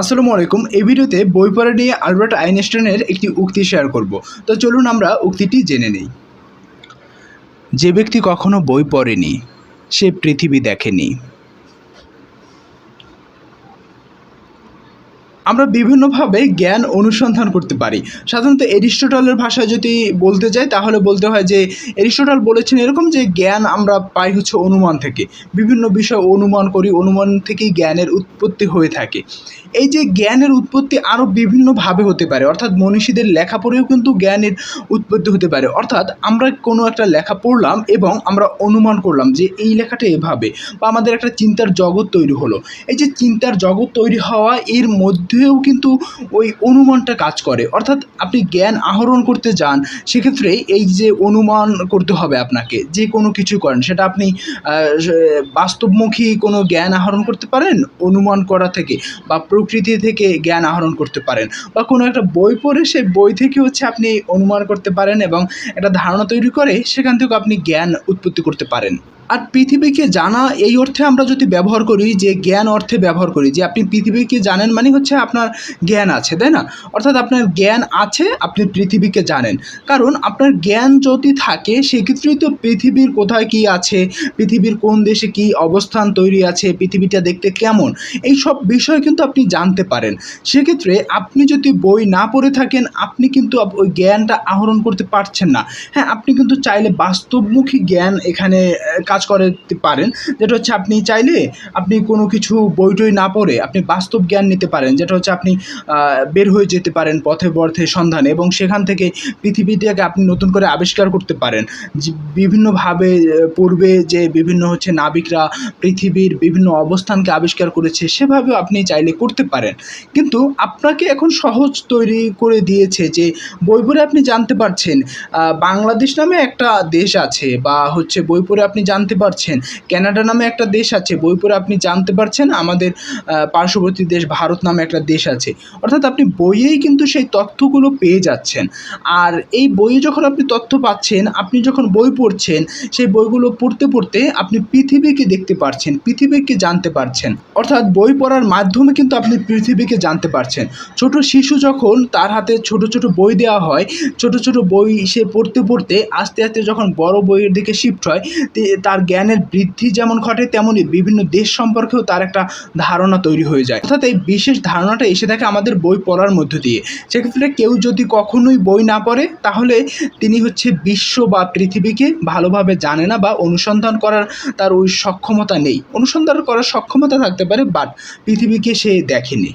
আসসালামু আলাইকুম। এই ভিডিওতে বই পড়া নিয়ে আলবার্ট আইনস্টাইনের একটি উক্তি শেয়ার করব। তো চলুন আমরা উক্তিটি জেনে নেই। যে ব্যক্তি কখনো বই পড়েনি, সে পৃথিবী দেখেনি। আমরা বিভিন্নভাবে জ্ঞান অনুসন্ধান করতে পারি। সাধারণত এরিস্টোটলের ভাষায় যদি বলতে যাই, তাহলে বলতে হয় যে এরিস্টোটল বলেছেন এরকম যে জ্ঞান আমরা পাই হচ্ছে অনুমান থেকে। বিভিন্ন বিষয় অনুমান করি, অনুমান থেকেই জ্ঞানের উৎপত্তি হয়ে থাকে। এই যে জ্ঞানের উৎপত্তি আরও বিভিন্নভাবে হতে পারে, অর্থাৎ মনীষীদের লেখা পড়েও কিন্তু জ্ঞানের উৎপত্তি হতে পারে। অর্থাৎ আমরা কোনো একটা লেখা পড়লাম এবং আমরা অনুমান করলাম যে এই লেখাটা এভাবে, বা আমাদের একটা চিন্তার জগৎ তৈরি হলো। এই যে চিন্তার জগৎ তৈরি হওয়া এর মধ্যেও কিন্তু ওই অনুমানটা কাজ করে। অর্থাৎ আপনি জ্ঞান আহরণ করতে যান, সেক্ষেত্রে এই যে অনুমান করতে হবে আপনাকে, যে কোনো কিছু করেন, সেটা আপনি বাস্তবমুখী কোনো জ্ঞান আহরণ করতে পারেন, অনুমান করা থেকে, বা প্রকৃতি থেকে জ্ঞান আহরণ করতে পারেন, বা কোনো একটা বই পড়ে সেই বই থেকে হচ্ছে আপনি অনুমান করতে পারেন এবং একটা ধারণা তৈরি করে, সেখান থেকে আপনি জ্ঞান উৎপত্তি করতে পারেন। আর পৃথিবীকে জানা এই অর্থে আমরা যদি ব্যবহার করি যে জ্ঞান অর্থে ব্যবহার করি যে আপনি পৃথিবীকে জানেন মানে হচ্ছে আপনার জ্ঞান আছে তাই না? অর্থাৎ আপনার জ্ঞান আছে আপনি পৃথিবীকে জানেন। কারণ আপনার জ্ঞান যদি থাকে সেক্ষেত্রেই তো পৃথিবীর কোথায় কি আছে পৃথিবীর কোন দেশে কি অবস্থান তৈরি আছে পৃথিবীটা দেখতে কেমন এই সব বিষয় কিন্তু আপনি জানতে পারেন। সেক্ষেত্রে আপনি যদি বই না পড়ে থাকেন আপনি কিন্তু ওই জ্ঞানটা আহরণ করতে পারছেন না। হ্যাঁ আপনি কিন্তু চাইলে বাস্তবমুখী জ্ঞান এখানে আহ, কাজ করতে পারেন, যেটা হচ্ছে আপনি চাইলে আপনি কোনো কিছু বই টই না পড়ে আপনি বাস্তব জ্ঞান নিতে পারেন, যেটা হচ্ছে আপনি বের হয়ে যেতে পারেন পথে পথে সন্ধানে এবং সেখান থেকে পৃথিবীটাকে আপনি নতুন করে আবিষ্কার করতে পারেন। বিভিন্নভাবে পূর্বে যে বিভিন্ন হচ্ছে নাবিকরা পৃথিবীর বিভিন্ন অবস্থানকে আবিষ্কার করেছে, সেভাবেও আপনি চাইলে করতে পারেন। কিন্তু আপনাকে এখন সহজ তৈরি করে দিয়েছে যে বই পড়ে আপনি জানতে পারছেন বাংলাদেশ নামে একটা দেশ আছে বা হচ্ছে বই পড়ে আপনি জানতে পারছেন। কানাডা নামে একটা দেশ আছে বই পড়ে আপনি জানতে পারছেন, আমাদের পার্শ্ববর্তী দেশ ভারত নামে একটা দেশ আছে। অর্থাৎ আপনি বইয়েই কিন্তু সেই তথ্যগুলো পেয়ে যাচ্ছেন। আর এই বইয়ে যখন আপনি তথ্য পাচ্ছেন, আপনি যখন বই পড়ছেন, সেই বইগুলো পড়তে পড়তে আপনি পৃথিবীকে দেখতে পারছেন, পৃথিবীকে জানতে পারছেন। অর্থাৎ বই পড়ার মাধ্যমে কিন্তু আপনি পৃথিবীকে জানতে পারছেন। ছোট শিশু যখন তার হাতে ছোট ছোট বই দেওয়া হয়, ছোট ছোট বই সে পড়তে পড়তে আস্তে আস্তে যখন বড় বইয়ের দিকে শিফট হয়, তে- তার জ্ঞানের বৃদ্ধি যেমন ঘটে তেমনই বিভিন্ন দেশ সম্পর্কেও তার একটা ধারণা তৈরি হয়ে যায়। অর্থাৎ এই বিশেষ ধারণাটা এসে থাকে আমাদের বই পড়ার মধ্য দিয়ে। সেক্ষেত্রে কেউ যদি কখনোই বই না পড়ে, তাহলে তিনি হচ্ছে বিশ্ব বা পৃথিবীকে ভালোভাবে জানে না বা অনুসন্ধান করার তার ওই সক্ষমতা নেই। অনুসন্ধান করার সক্ষমতা থাকতে পারে, বাট পৃথিবীকে সে দেখেনি।